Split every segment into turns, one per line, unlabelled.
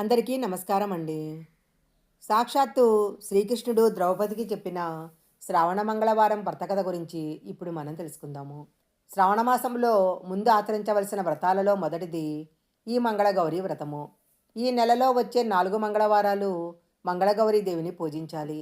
అందరికీ నమస్కారం అండి సాక్షాత్తు శ్రీకృష్ణుడు ద్రౌపదికి చెప్పిన శ్రావణ మంగళవారం వ్రతకథ గురించి ఇప్పుడు మనం తెలుసుకుందాము. శ్రావణ మాసంలో ముందు ఆచరించవలసిన వ్రతాలలో మొదటిది ఈ మంగళగౌరి వ్రతము. ఈ నెలలో వచ్చే నాలుగు మంగళవారాలు మంగళగౌరి దేవిని పూజించాలి.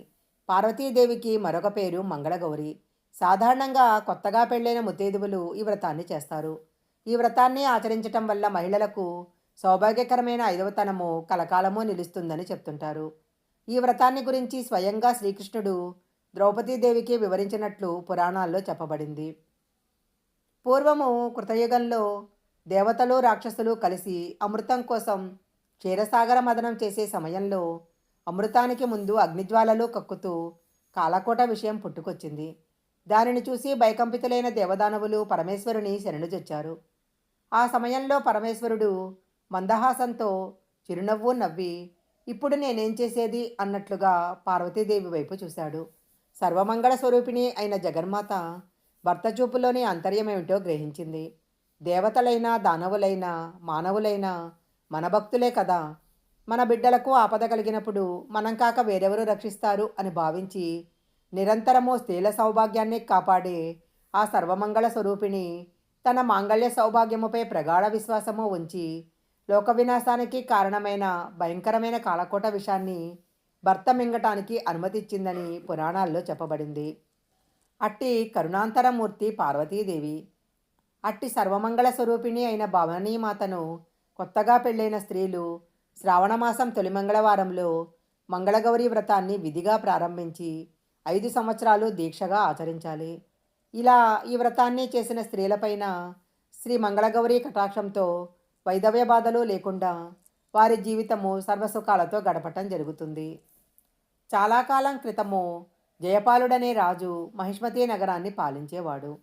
పార్వతీదేవికి మరొక పేరు మంగళగౌరి. సాధారణంగా కొత్తగా పెళ్ళైన ముత్తైదువులు ఈ వ్రతాన్ని చేస్తారు. ఈ వ్రతాన్ని ఆచరించటం వల్ల మహిళలకు సౌభాగ్యకరమైన ఐదవతనము కలకాలము నిలుస్తుందని చెప్తుంటారు. ఈ వ్రతాన్ని గురించి స్వయంగా శ్రీకృష్ణుడు ద్రౌపదీదేవికి వివరించినట్లు పురాణాల్లో చెప్పబడింది. పూర్వము కృతయుగంలో దేవతలు రాక్షసులు కలిసి అమృతం కోసం క్షీరసాగర మదనం చేసే సమయంలో అమృతానికి ముందు అగ్నిజ్వాలలు కక్కుతూ కాలకోట విషయం పుట్టుకొచ్చింది. దానిని చూసి భయకంపితులైన దేవదానవులు పరమేశ్వరుని శరణుజొచ్చారు ఆ సమయంలో పరమేశ్వరుడు మందహాసంతో చిరునవ్వు నవ్వి ఇప్పుడు నేనేం చేసేది? అన్నట్లుగా పార్వతీదేవి వైపు చూశాడు. సర్వమంగళ స్వరూపిణి అయిన జగన్మాత భర్త చూపులోని అంతర్యమేమిటో గ్రహించింది. దేవతలైనా దానవులైనా మానవులైనా మన భక్తులే కదా. మన బిడ్డలకు ఆపద కలిగినప్పుడు మనం కాక వేరెవరు రక్షిస్తారు అని భావించి నిరంతరము స్త్రీల సౌభాగ్యాన్ని కాపాడే ఆ సర్వమంగళ స్వరూపిణి తన మాంగళ్య సౌభాగ్యముపై ప్రగాఢ విశ్వాసము ఉంచి లోక వినాశానికి కారణమైన భయంకరమైన కాలకోట విషాన్ని భర్త మింగటానికి అనుమతిచ్చిందని పురాణాల్లో చెప్పబడింది. అట్టి కరుణాంతరమూర్తి పార్వతీదేవి అట్టి సర్వమంగళ స్వరూపిణి అయిన భవానీమాతను కొత్తగా పెళ్ళైన స్త్రీలు శ్రావణమాసం తొలి మంగళవారంలో మంగళగౌరి వ్రతాన్ని విధిగా ప్రారంభించి ఐదు సంవత్సరాలు దీక్షగా ఆచరించాలి. ఇలా ఈ వ్రతాన్ని చేసిన స్త్రీలపైన శ్రీ మంగళగౌరి కటాక్షంతో వైదవ్య బాధలు లేకుండా వారి జీవితము సర్వసుఖాలతో గడపటం జరుగుతుంది. చాలా కాలం క్రితము జయపాలుడనే రాజు మహిష్మతి నగరాన్ని పాలించేవాడు.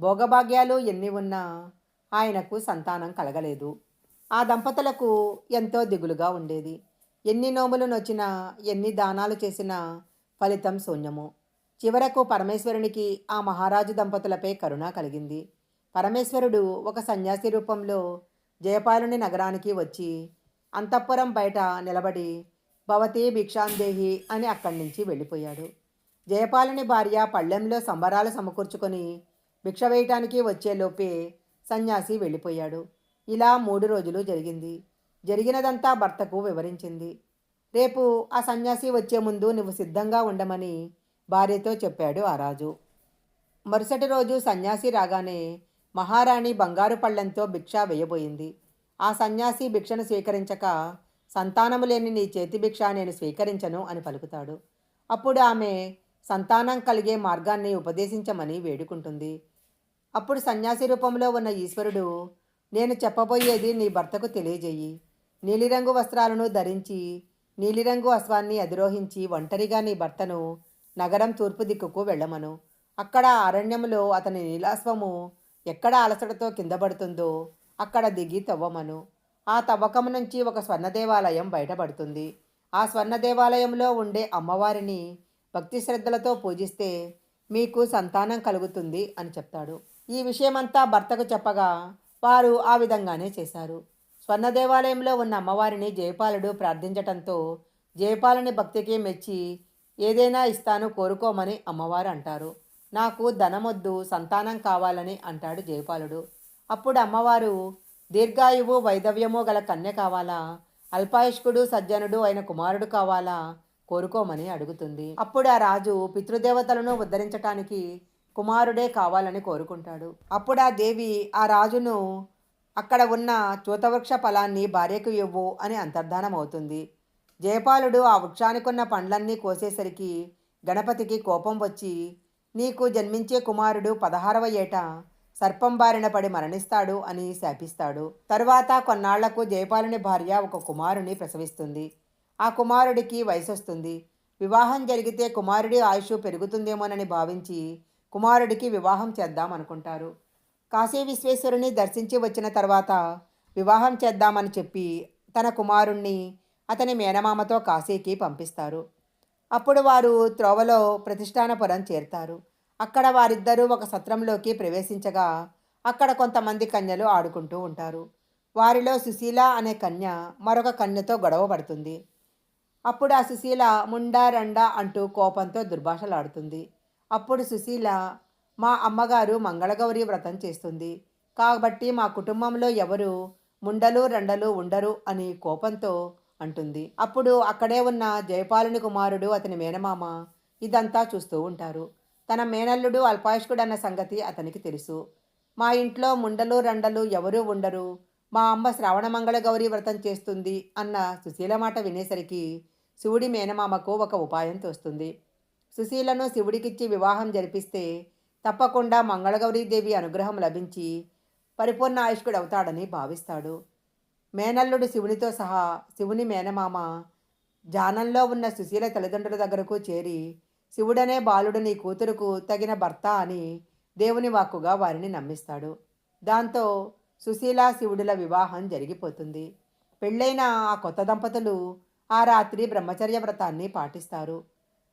భోగభాగ్యాలు ఎన్ని ఉన్నా ఆయనకు సంతానం కలగలేదు. ఆ దంపతులకు ఎంతో దిగులుగా ఉండేది. ఎన్ని నోములు నొచ్చినా ఎన్ని దానాలు చేసినా ఫలితం శూన్యము. చివరకు పరమేశ్వరునికి ఆ మహారాజు దంపతులపై కరుణ కలిగింది. పరమేశ్వరుడు ఒక సన్యాసి రూపంలో జయపాలుని నగరానికి వచ్చి అంతఃపురం బయట నిలబడి భవతి భిక్షాందేహి అని అక్కడి నుంచి వెళ్ళిపోయాడు. జయపాలుని భార్య పళ్ళెంలో సంబరాలు సమకూర్చుకొని భిక్ష వేయటానికి వచ్చేలోపే సన్యాసి వెళ్ళిపోయాడు. ఇలా మూడు రోజులు జరిగింది. జరిగినదంతా భర్తకు వివరించింది. రేపు ఆ సన్యాసి వచ్చే ముందు నువ్వు సిద్ధంగా ఉండమని భార్యతో చెప్పాడు ఆ రాజు. మరుసటి రోజు సన్యాసి రాగానే మహారాణి బంగారు పళ్ళెంతో భిక్ష వేయబోయింది. ఆ సన్యాసి భిక్షను స్వీకరించక సంతానము లేని నీ చేతి భిక్ష నేను స్వీకరించను అని పలుకుతాడు. అప్పుడు ఆమె సంతానం కలిగే మార్గాన్ని ఉపదేశించమని వేడుకుంటుంది. అప్పుడు సన్యాసి రూపంలో ఉన్న ఈశ్వరుడు నేను చెప్పబోయేది నీ భర్తకు తెలియజేయి. నీలిరంగు వస్త్రాలను ధరించి నీలిరంగు అశ్వాన్ని అధిరోహించి ఒంటరిగా నీ భర్తను నగరం తూర్పు దిక్కుకు వెళ్ళమను. అక్కడ అరణ్యములో అతని నీలాశ్వము ఎక్కడ అలసటతో కింద పడుతుందో అక్కడ దిగి తవ్వమను. ఆ తవ్వకం నుంచి ఒక స్వర్ణ దేవాలయం బయటపడుతుంది. ఆ స్వర్ణ దేవాలయంలో ఉండే అమ్మవారిని భక్తి శ్రద్ధలతో పూజిస్తే మీకు సంతానం కలుగుతుంది అని చెప్తాడు. ఈ విషయమంతా భర్తకు చెప్పగా వారు ఆ విధంగానే చేశారు. స్వర్ణ దేవాలయంలో ఉన్న అమ్మవారిని జయపాలుడు ప్రార్థించటంతో జయపాలుని భక్తికి మెచ్చి ఏదైనా ఇస్తాను కోరుకోమని అమ్మవారు అంటారు. నాకు ధనమొద్దు సంతానం కావాలని అంటాడు జయపాలుడు. అప్పుడు అమ్మవారు దీర్ఘాయువు వైదవ్యము గల కన్య కావాలా? అల్పాయుష్కుడు సజ్జనుడు అయిన కుమారుడు కావాలా? కోరుకోమని అడుగుతుంది. అప్పుడు ఆ రాజు పితృదేవతలను ఉద్ధరించటానికి కుమారుడే కావాలని కోరుకుంటాడు. అప్పుడు ఆ దేవి ఆ రాజును అక్కడ ఉన్న చూతవృక్ష ఫలాన్ని భార్యకు ఇవ్వు అని అంతర్ధానం అవుతుంది జయపాలుడు ఆ వృక్షానికున్న పండ్లన్నీ కోసేసరికి గణపతికి కోపం వచ్చి నీకు జన్మించే కుమారుడు పదహారవ ఏట సర్పం బారిన పడి మరణిస్తాడు అని శాపిస్తాడు. తరువాత కొన్నాళ్ళకు జయపాలుని భార్య ఒక కుమారుని ప్రసవిస్తుంది. ఆ కుమారుడికి వయసొస్తుంది. వివాహం జరిగితే కుమారుడి ఆయుష్ పెరుగుతుందేమోనని భావించి కుమారుడికి వివాహం చేద్దాం అనుకుంటారు. కాశీ విశ్వేశ్వరుని దర్శించి వచ్చిన తర్వాత వివాహం చేద్దామని చెప్పి తన కుమారుణ్ణి అతని మేనమామతో కాశీకి పంపిస్తారు. అప్పుడు వారు త్రోవలో ప్రతిష్టానపురం చేరుతారు. అక్కడ వారిద్దరూ ఒక సత్రంలోకి ప్రవేశించగా అక్కడ కొంతమంది కన్యలు ఆడుకుంటూ ఉంటారు. వారిలో సుశీల అనే కన్య మరొక కన్యతో గొడవ పడుతుంది. అప్పుడు ఆ సుశీల ముండా రండా అంటూ కోపంతో దుర్భాషలాడుతుంది. అప్పుడు సుశీల మా అమ్మగారు మంగళగౌరి వ్రతం చేస్తుంది. కాబట్టి మా కుటుంబంలో ఎవరు ముండలు రండలు ఉండరు అని కోపంతో అంటుంది. అప్పుడు అక్కడే ఉన్న జయపాలుని కుమారుడు అతని మేనమామ ఇదంతా చూస్తూ ఉంటారు. తన మేనల్లుడు అల్పాయుష్కుడు అన్న సంగతి అతనికి తెలుసు. మా ఇంట్లో ముండలు రండలు ఎవరూ ఉండరు. మా అమ్మ శ్రావణమంగళ గౌరీ వ్రతం చేస్తుంది అన్న సుశీల మాట వినేసరికి శివుడి మేనమామకు ఒక ఉపాయం తోస్తుంది. సుశీలను శివుడికిచ్చి వివాహం జరిపిస్తే తప్పకుండా మంగళగౌరీదేవి అనుగ్రహం లభించి పరిపూర్ణ ఆయుష్కుడు అవుతాడని భావిస్తాడు. మేనల్లుడు శివునితో సహా శివుని మేనమామ జానంలో ఉన్న సుశీల తల్లిదండ్రుల దగ్గరకు చేరి శివుడనే బాలుడు నీ కూతురుకు తగిన భర్త అని దేవుని వాక్కుగా వారిని నమ్మిస్తాడు. దాంతో సుశీల శివుడుల వివాహం జరిగిపోతుంది. పెళ్ళైన ఆ కొత్త దంపతులు ఆ రాత్రి బ్రహ్మచర్య వ్రతాన్ని పాటిస్తారు.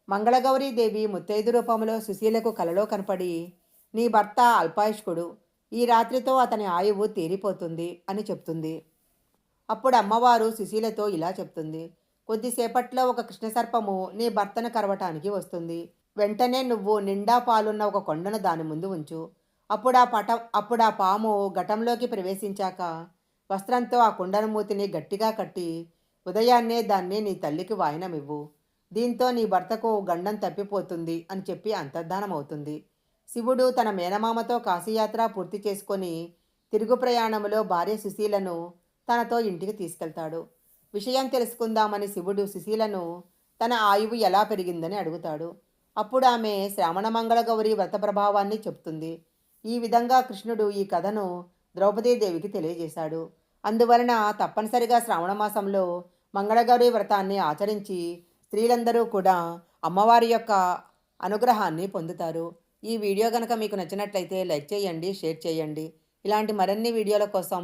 మంగళగౌరీదేవి ముత్తైదు రూపంలో సుశీలకు కలలో కనపడి నీ భర్త అల్పాయుష్కుడు. ఈ రాత్రితో అతని ఆయువు తీరిపోతుంది అని చెప్తుంది. అప్పుడు అమ్మవారు సుశీలతో ఇలా చెప్తుంది కొద్దిసేపట్లో ఒక కృష్ణసర్పము నీ భర్తను కరవటానికి వస్తుంది. వెంటనే నువ్వు నిండా పాలున్న ఒక కొండను దాని ముందు ఉంచు. అప్పుడు ఆ పట అప్పుడు ఆ పాము ఘటంలోకి ప్రవేశించాక వస్త్రంతో ఆ కుండను మూతిని గట్టిగా కట్టి ఉదయాన్నే దాన్ని నీ తల్లికి వాయినమివ్వు. దీంతో నీ భర్తకు గండం తప్పిపోతుంది అని చెప్పి అంతర్ధానమవుతుంది. శివుడు తన మేనమామతో కాశీయాత్ర పూర్తి చేసుకొని తిరుగు ప్రయాణంలో భార్య సుశీలను తనతో ఇంటికి తీసుకెళ్తాడు. విషయం తెలుసుకుందామని శివుడు సుశీలను తన ఆయువు ఎలా పెరిగిందని అడుగుతాడు. అప్పుడు ఆమె శ్రావణ మంగళగౌరి వ్రత ప్రభావాన్ని చెప్తుంది ఈ విధంగా కృష్ణుడు ఈ కథను ద్రౌపదీదేవికి తెలియజేశాడు. అందువలన తప్పనిసరిగా శ్రావణ మాసంలో మంగళగౌరి వ్రతాన్ని ఆచరించి స్త్రీలందరూ కూడా అమ్మవారి యొక్క అనుగ్రహాన్ని పొందుతారు. ఈ వీడియో కనుక మీకు నచ్చినట్లయితే లైక్ చేయండి షేర్ చేయండి. ఇలాంటి మరిన్ని వీడియోల కోసం